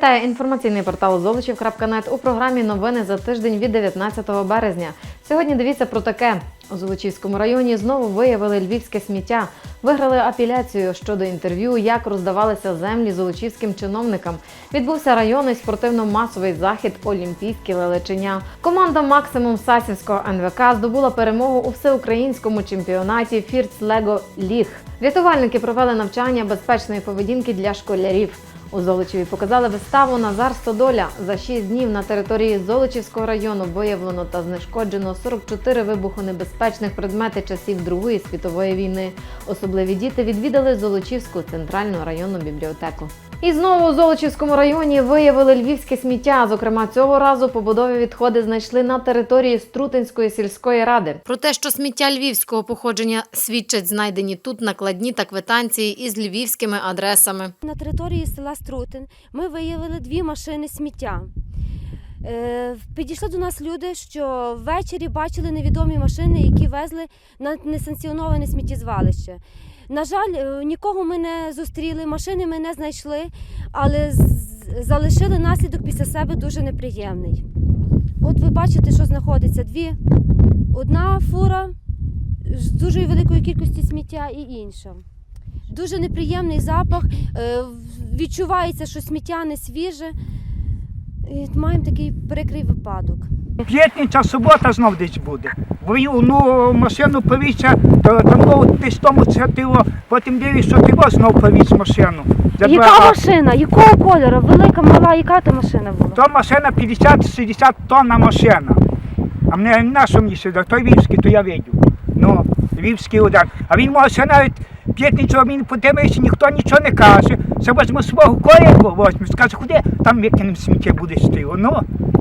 Вітає інформаційний портал Золочів.нет у програмі Новини за тиждень від 19 березня. Сьогодні дивіться про таке. У Золочівському районі знову виявили львівське сміття. Виграли апеляцію щодо інтерв'ю, як роздавалися землі золочівським чиновникам. Відбувся районний спортивно-масовий захід Олімпійське лелечення. Команда Максимум Сасівського НВК здобула перемогу у всеукраїнському чемпіонаті Фірц Лего Ліг. Рятувальники провели навчання безпечної поведінки для школярів. У Золочеві показали виставу Назар Стодоля. За 6 днів на території Золочівського району виявлено та знешкоджено 44 вибухонебезпечних предмети часів Другої світової війни. Особливі діти відвідали Золочівську центральну районну бібліотеку. І знову у Золочівському районі виявили львівське сміття. Зокрема, цього разу побудові відходи знайшли на території Струтинської сільської ради. Про те, що сміття львівського походження свідчать знайдені тут накладні та квитанції із львівськими адресами. На території села Струтин ми виявили дві машини сміття. Е, Підійшли до нас люди, що ввечері бачили невідомі машини, які везли на несанкціоноване сміттєзвалище. На жаль, е, нікого ми не зустріли, машини ми не знайшли, але залишили наслідок після себе дуже неприємний. От ви бачите, що знаходиться дві. Одна фура з дуже великою кількістю сміття і інша. Дуже неприємний запах. е, Відчувається, що сміття не свіже. І маємо такий прикрий випадок. П'ятниця, субота знов десь буде. Бо ну, машину повівся, то там десь тому святило, потім дивись, що ти знов повіз машину. За два Яка машина? Якого кольору? Велика, мала, яка то машина була? То машина 50-60 тонна машина. А мене на що мені сюди? Той львівський, то я видів. Ну, львівський удар. А він може навіть п'ятницю він подивився, ніхто нічого не каже. Це возьме свого колегу, возьме, скаже, куди там викинемо сміття буде стило. Ну,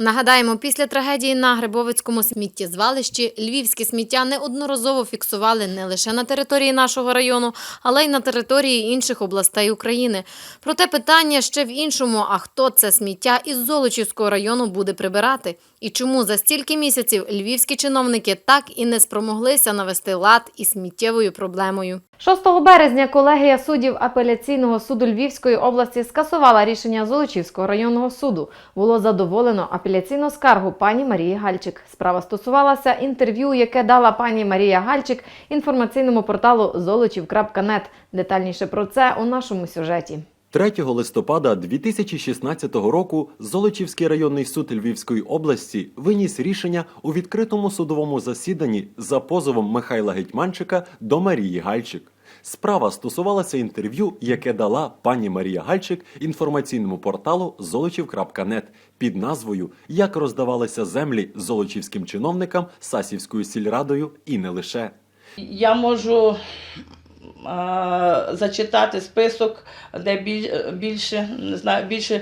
Нагадаємо, після трагедії на Грибовицькому сміттєзвалищі львівське сміття неодноразово фіксували не лише на території нашого району, але й на території інших областей України. Проте питання ще в іншому: а хто це сміття із Золочівського району буде прибирати? І чому за стільки місяців львівські чиновники так і не спромоглися навести лад із сміттєвою проблемою? 6 березня колегія суддів апеляційного суду Львівської області скасувала рішення Золочівського районного суду. Було задоволено апеляційну скаргу пані Марії Гальчик. Справа стосувалася інтерв'ю, яке дала пані Марія Гальчик інформаційному порталу золочів.нет. Детальніше про це у нашому сюжеті. 3 листопада 2016 року Золочівський районний суд Львівської області виніс рішення у відкритому судовому засіданні за позовом Михайла Гетьманчика до Марії Гальчик. Справа стосувалася інтерв'ю, яке дала пані Марія Гальчик інформаційному порталу золочів.нет під назвою Як роздавалися землі золочівським чиновникам Сасівською сільрадою і не лише. Я можу зачитати список, де біль, більше, не знаю, більше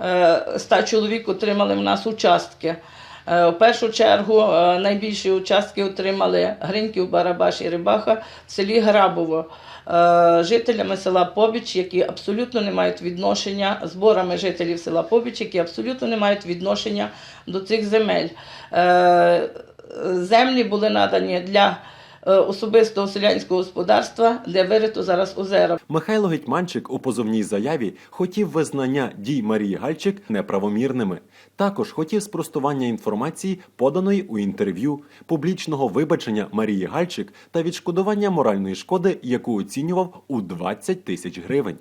е, ста чоловік отримали в нас участки. Е, В першу чергу е, найбільші участки отримали Гриньків, Барабаш і Рибаха в селі Грабово. Жителями села Побіч, які абсолютно не мають відношення, зборами жителів села Побіч, які абсолютно не мають відношення до цих земель. Землі були надані для особистого селянського господарства, де вирито зараз озера. Михайло Гетьманчик у позовній заяві хотів визнання дій Марії Гальчик неправомірними. Також хотів спростування інформації, поданої у інтерв'ю, публічного вибачення Марії Гальчик та відшкодування моральної шкоди, яку оцінював у 20 тисяч гривень.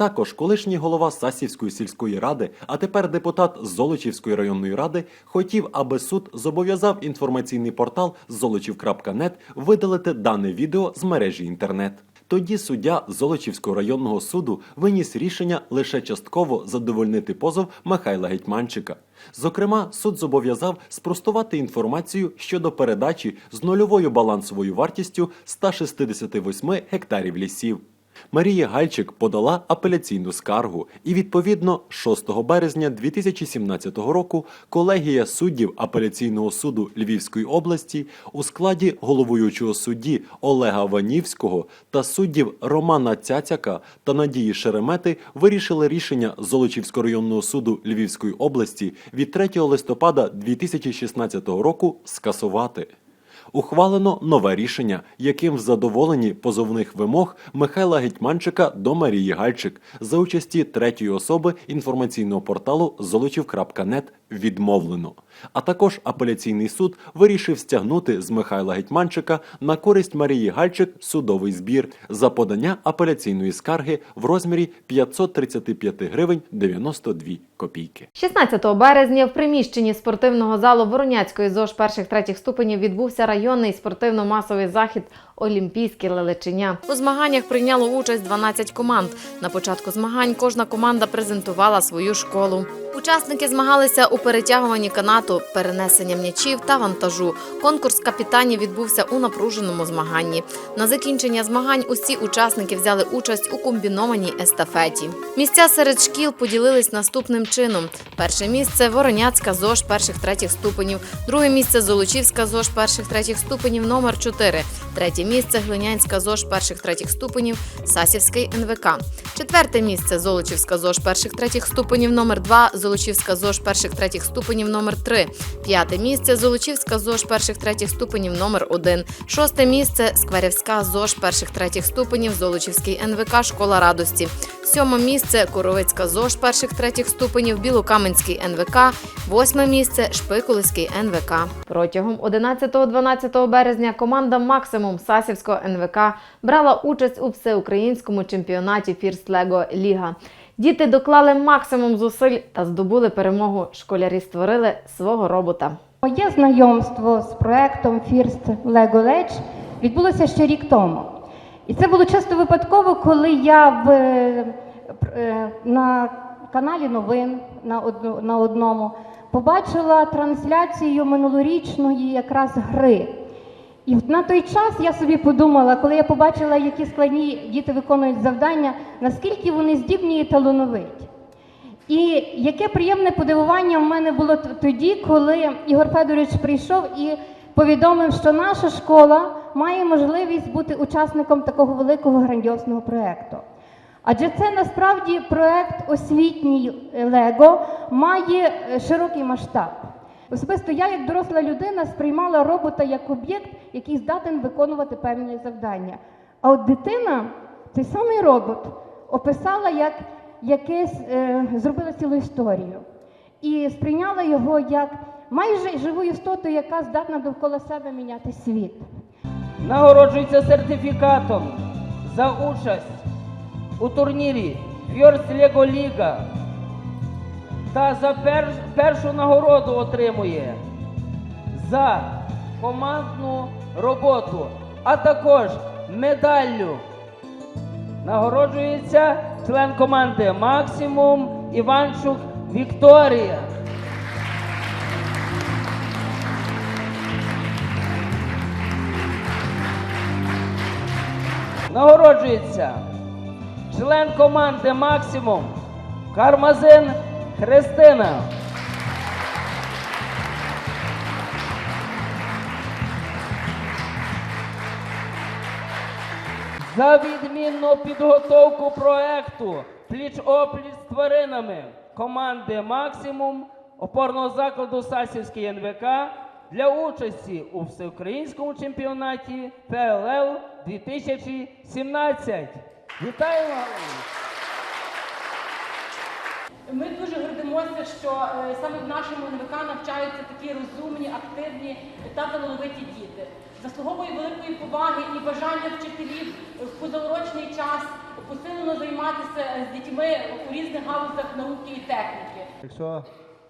Також колишній голова Сасівської сільської ради, а тепер депутат Золочівської районної ради, хотів, аби суд зобов'язав інформаційний портал золочів.нет видалити дане відео з мережі інтернет. Тоді суддя Золочівського районного суду виніс рішення лише частково задовольнити позов Михайла Гетьманчика. Зокрема, суд зобов'язав спростувати інформацію щодо передачі з нульовою балансовою вартістю 168 гектарів лісів. Марія Гальчик подала апеляційну скаргу, і відповідно 6 березня 2017 року колегія суддів апеляційного суду Львівської області у складі головуючого судді Олега Ванівського та суддів Романа Цяцяка та Надії Шеремети вирішили рішення Золочівського районного суду Львівської області від 3 листопада 2016 року скасувати. Ухвалено нове рішення, яким в задоволенні позовних вимог Михайла Гетьманчика до Марії Гальчик за участі третьої особи інформаційного порталу золочів.нет відмовлено. А також апеляційний суд вирішив стягнути з Михайла Гетьманчика на користь Марії Гальчик судовий збір за подання апеляційної скарги в розмірі 535 гривень 92 копійки. 16 березня в приміщенні спортивного залу Вороняцької ЗОЖ перших третіх ступенів відбувся районний спортивно-масовий захід Олімпійське лелечення. У змаганнях прийняло участь 12 команд. На початку змагань кожна команда презентувала свою школу. Учасники змагалися у перетягуванні канату, перенесення м'ячів та вантажу. Конкурс капітанів відбувся у напруженому змаганні. На закінчення змагань усі учасники взяли участь у комбінованій естафеті. Місця серед шкіл поділились наступним чином: перше місце Вороняцька ЗОЖ перших третіх ступенів, друге місце Золочівська ЗОЖ перших третіх ступенів номер 4 третє місце Глинянська ЗОЖ перших третіх ступенів, Сасівський НВК, четверте місце Золочівська ЗОЖ перших третіх ступенів номер 2 Золочівська ЗОЖ перших третіх ступенів номер 3 п'яте місце Золочівська ЗОЖ перших третіх ступенів номер 1 шосте місце Скверівська ЗОЖ перших третіх ступенів Золочівський НВК Школа радості, сьоме місце Коровицька ЗОЖ перших третіх ступенів Білокаменський НВК, восьме місце Шпикулиський НВК. Протягом 11-12 березня команда Максимум Сасівського НВК брала участь у всеукраїнському чемпіонаті Фірст Лего Ліга. Діти доклали максимум зусиль та здобули перемогу. Школярі створили свого робота. Моє знайомство з проектом First Lego Ledge відбулося ще рік тому. І це було часто випадково, коли я в, е, е, на каналі новин на, одну, на одному побачила трансляцію минулорічної якраз гри. І на той час я собі подумала, коли я побачила, які складні діти виконують завдання, наскільки вони здібні і талановиті. І яке приємне подивування в мене було тоді, коли Ігор Федорович прийшов і повідомив, що наша школа має можливість бути учасником такого великого грандіозного проєкту. Адже це насправді проєкт освітній е, Лего має е, широкий масштаб. Особисто я, як доросла людина, сприймала робота як об'єкт, який здатен виконувати певні завдання. А от дитина, цей самий робот, описала як якесь, е, зробила цілу історію і сприйняла його як майже живу істоту, яка здатна довкола себе міняти світ. нагороджується сертифікатом за участь у турнірі First Lego Liga та за пер- першу нагороду отримує за командну роботу, а також медаллю. Нагороджується член команди Максимум Іванчук Вікторія. Нагороджується член команди Максимум Кармазин Христина. За відмінну підготовку проекту пліч-опліч з тваринами команди Максимум опорного закладу Сасівський НВК для участі у всеукраїнському чемпіонаті ПЛЛ 2017. Вітаємо! Ми дуже гордимося, що е, саме в нашому НВК навчаються такі розумні, активні та талановиті діти. Заслуговує великої поваги і бажання вчителів в позаурочний час посилено займатися з дітьми у різних галузях науки і техніки. Якщо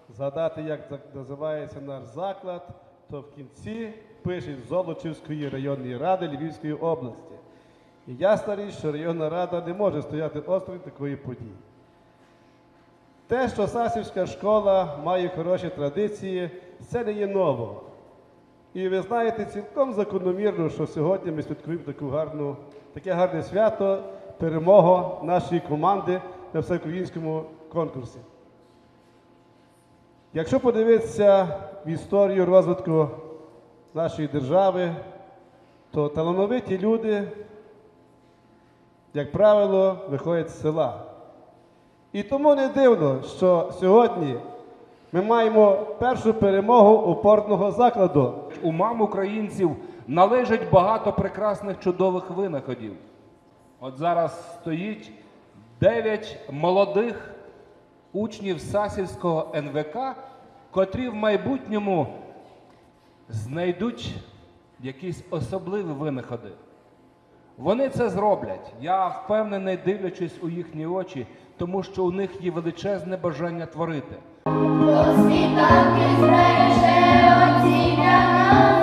згадати, як називається наш заклад, то в кінці пишуть Золочівської районної ради Львівської області. І ясна річ, що районна рада не може стояти осторонь такої події. Те, що Сасівська школа має хороші традиції, це не є ново. І ви знаєте цілком закономірно, що сьогодні ми святкуємо таку гарну, таке гарне свято, перемогу нашої команди на всеукраїнському конкурсі. Якщо подивитися в історію розвитку нашої держави, то талановиті люди, як правило, виходять з села. І тому не дивно, що сьогодні ми маємо першу перемогу опорного закладу. умам українців належить багато прекрасних чудових винаходів. От зараз стоїть дев'ять молодих учнів Сасівського НВК, котрі в майбутньому знайдуть якісь особливі винаходи. Вони це зроблять. Я впевнений, дивлячись у їхні очі, тому що у них є величезне бажання творити. Світанки збереже оці для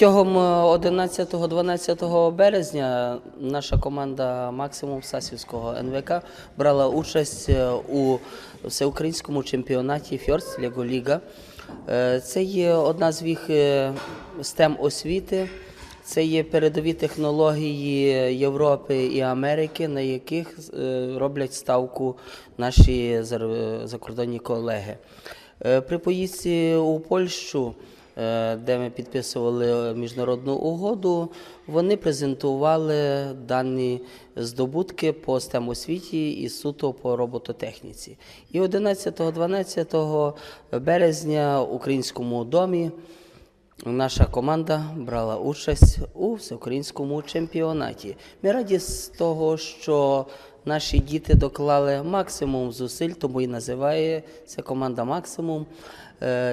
Протягом е, 11-12 березня наша команда Максимум Сасівського НВК брала участь е, у всеукраїнському чемпіонаті Фьорст Ліга. Е, Це є одна з їх STEM освіти. Це є передові технології Європи і Америки, на яких е, роблять ставку наші закордонні колеги. Е, При поїздці у Польщу е, де ми підписували міжнародну угоду, вони презентували дані здобутки по STEM освіті і суто по робототехніці. І 11-12 березня в Українському домі наша команда брала участь у всеукраїнському чемпіонаті. Ми раді з того, що наші діти доклали максимум зусиль, тому і називається команда Максимум е,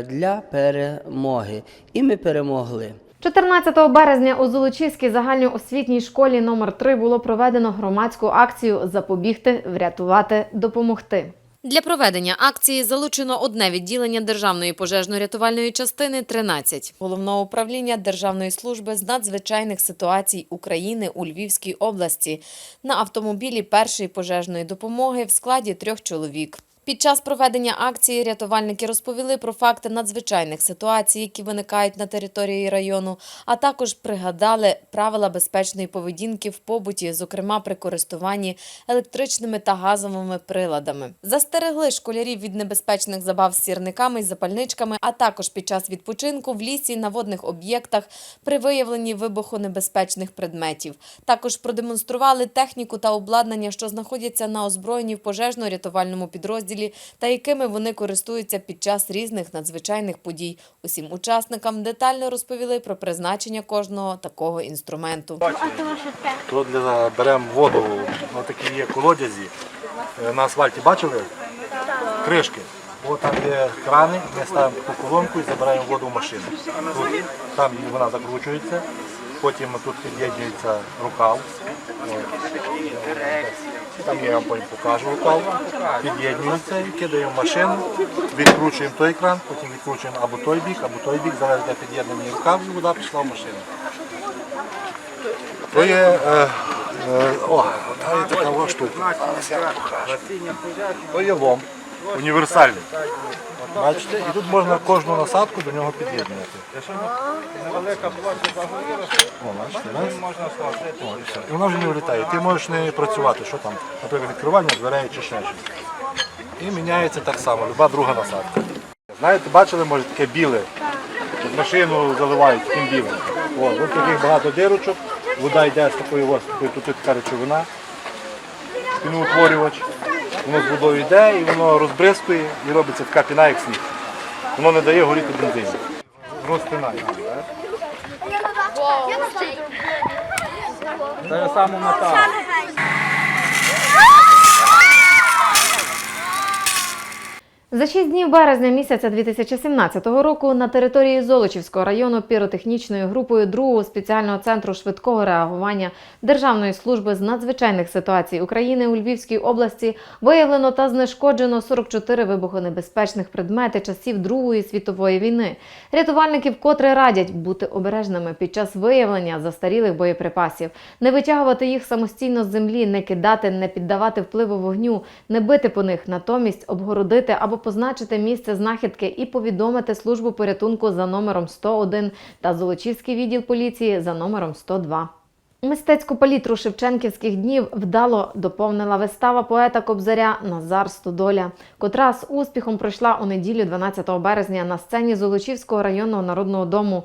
для перемоги. І ми перемогли. 14 березня у Золочівській загальноосвітній школі номер 3 було проведено громадську акцію Запобігти, врятувати, допомогти. Для проведення акції залучено одне відділення Державної пожежно-рятувальної частини 13 головного управління Державної служби з надзвичайних ситуацій України у Львівській області на автомобілі першої пожежної допомоги в складі трьох чоловік. Під час проведення акції рятувальники розповіли про факти надзвичайних ситуацій, які виникають на території району, а також пригадали правила безпечної поведінки в побуті, зокрема при користуванні електричними та газовими приладами. Застерегли школярів від небезпечних забав з сірниками і запальничками, а також під час відпочинку в лісі на водних об'єктах при виявленні вибухонебезпечних предметів. Також продемонстрували техніку та обладнання, що знаходяться на озброєнні в пожежно-рятувальному підрозділі та якими вони користуються під час різних надзвичайних подій. Усім учасникам детально розповіли про призначення кожного такого інструменту. Для беремо воду, ось такі є колодязі. Е, На асфальті бачили? Кришки. От там є крани, ми ставимо таку колонку і забираємо воду в машину. Тут, там вона закручується, потім тут під'єднується рукав. Я вам потім покажу рукав. Під'єднується це, кидаємо в машину, відкручуємо той кран, потім відкручуємо або той бік, або той бік, залежить де під'єднаний рукав, і вода пішла в машину. То є, е, е, о, та є така штука. То є лом універсальний. Бачите, і тут можна кожну насадку до нього під'єднувати. І вона вже не влітає. Ти можеш не працювати, що там, наприклад, відкривання дверей чи ще щось. І міняється так само, люба друга насадка. Знаєте, бачили, може, таке біле. Машину заливають таким білим. О, ось таких багато дирочок, вода йде з такої ось, тут така речовина, піноутворювач. Воно з водою йде і воно розбризкує і робиться така піна, як сніг. Воно не дає горіти бензині. Розпинає. Це саме метал. За шість днів березня місяця 2017 року на території Золочівського району піротехнічною групою другого спеціального центру швидкого реагування Державної служби з надзвичайних ситуацій України у Львівській області виявлено та знешкоджено 44 вибухонебезпечних предмети часів Другої світової війни. Рятувальники вкотре радять бути обережними під час виявлення застарілих боєприпасів, не витягувати їх самостійно з землі, не кидати, не піддавати впливу вогню, не бити по них, натомість обгородити або позначити місце знахідки і повідомити службу порятунку за номером 101 та Золочівський відділ поліції за номером 102. Мистецьку палітру Шевченківських днів вдало доповнила вистава поета Кобзаря Назар Стодоля, котра з успіхом пройшла у неділю 12 березня на сцені Золочівського районного народного дому.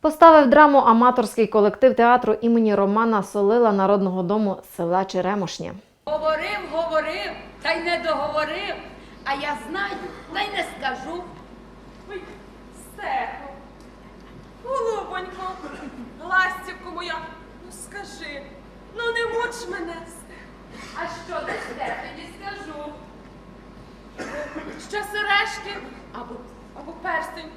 Поставив драму аматорський колектив театру імені Романа Солила Народного дому села Черемошня. Говорив, говорив, та й не договорив. А я знаю, та й не скажу. Ой, Стехо, голубонько, ластівко моя, ну скажи, ну не муч мене, А що дасте, тоді скажу. Ще сережки, або, або перстень,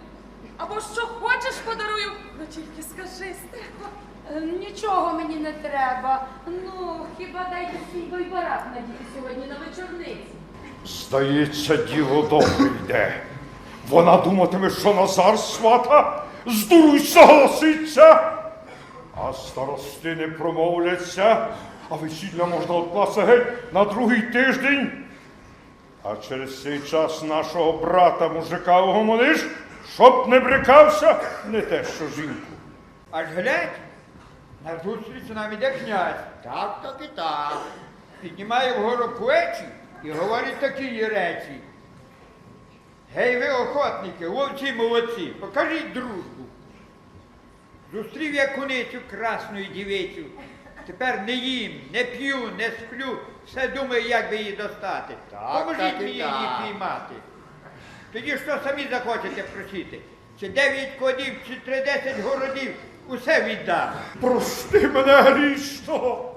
або що хочеш подарую, ну тільки скажи, Стехо. Е, Нічого мені не треба. Ну, хіба дайте свій байбарак надіти сьогодні на вечорниці. Здається, діло добре йде. Вона думатиме, що Назар свата здуруй согласиться. А старости не промовляться, а весілля можна откласти геть на другий тиждень. А через цей час нашого брата мужика угомониш, щоб не брикався, не те, що жінку. Аж глядь, на зустріч нам іде князь. Так, так і так. Піднімає вгору плечі і говорить такі речі. Гей, ви охотники, вовці молодці, покажіть дружбу. Зустрів я куницю красну і дівицю. Тепер не їм, не п'ю, не сплю, все думаю, як би її достати. Так, Поможіть так мені її так. піймати. Тоді що самі захочете просити? Чи дев'ять кодів, чи тридесять городів, усе віддам. Прости мене грішно.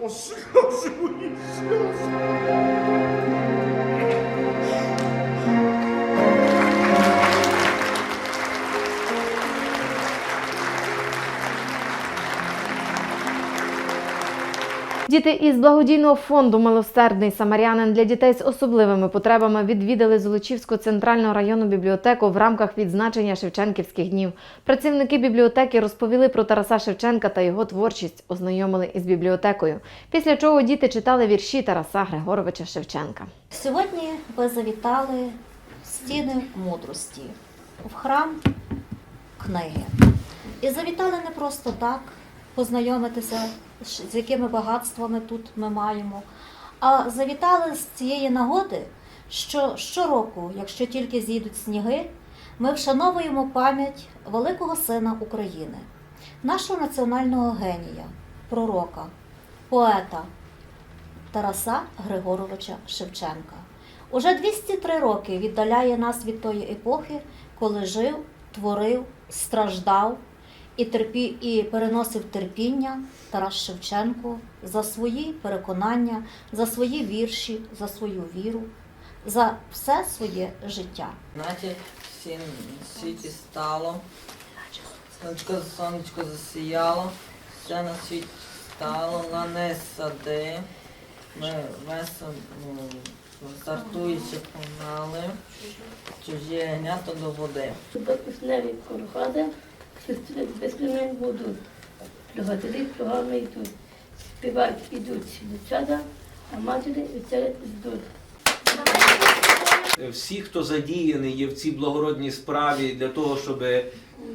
我是我是我也是我。Діти із благодійного фонду Милосердний Самарянин для дітей з особливими потребами відвідали Золочівську центральну районну бібліотеку в рамках відзначення Шевченківських днів. Працівники бібліотеки розповіли про Тараса Шевченка та його творчість, ознайомили із бібліотекою. Після чого діти читали вірші Тараса Григоровича Шевченка. Сьогодні ви завітали стіни мудрості, в храм книги. І завітали не просто так познайомитися, з якими багатствами тут ми маємо, а завітали з цієї нагоди, що щороку, якщо тільки зійдуть сніги, ми вшановуємо пам'ять великого сина України, нашого національного генія, пророка, поета, Тараса Григоровича Шевченка. Уже 203 роки віддаляє нас від тої епохи, коли жив, творив, страждав і, терпі, і переносив терпіння Тарас Шевченко за свої переконання, за свої вірші, за свою віру, за все своє життя. Значить, всім світі стало, сонечко, сонечко засіяло, все на світі стало, на не сади. Ми весело стартуючи погнали, чужі гнято до води. До пісневі короходи, без племен будуть. Приготові програми йдуть. Співають ідуть дівчата, а матері вечерять ждуть. всі, хто задіяний є в цій благородній справі для того, щоб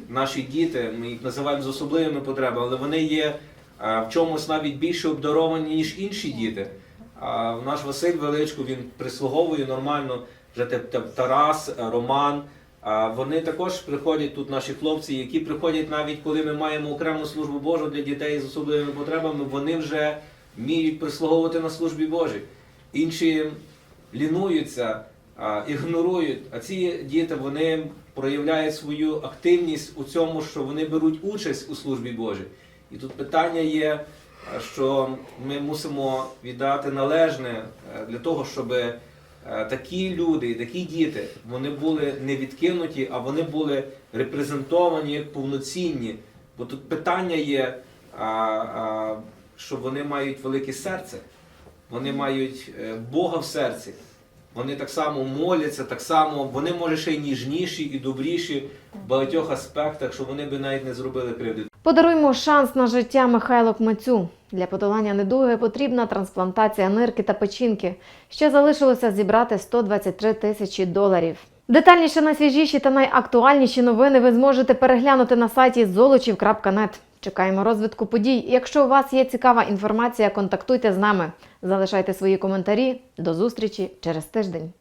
наші діти, ми їх називаємо з особливими потребами, але вони є в чомусь навіть більше обдаровані, ніж інші діти. А наш Василь Величко він прислуговує нормально, вже Тарас, Роман. А вони також приходять тут, наші хлопці, які приходять навіть коли ми маємо окрему службу Божу для дітей з особливими потребами, вони вже вміють прислуговувати на службі Божій. Інші лінуються, ігнорують. А ці діти вони проявляють свою активність у цьому, що вони беруть участь у службі Божій. І тут питання є, що ми мусимо віддати належне е, для того, щоб е, такі люди і такі діти вони були не відкинуті, а вони були репрезентовані як повноцінні. Бо тут питання є, а, а, що вони мають велике серце, вони мають е, Бога в серці. Вони так само моляться, так само вони може ще й ніжніші і добріші в багатьох аспектах, що вони би навіть не зробили кривди. Подаруймо шанс на життя Михайлу Кмацю. Для подолання недуги потрібна трансплантація нирки та печінки. Ще залишилося зібрати 123 тисячі доларів. Детальніше найсвіжіші та найактуальніші новини ви зможете переглянути на сайті золочів.нет. Чекаємо розвитку подій. Якщо у вас є цікава інформація, контактуйте з нами. Залишайте свої коментарі. До зустрічі через тиждень.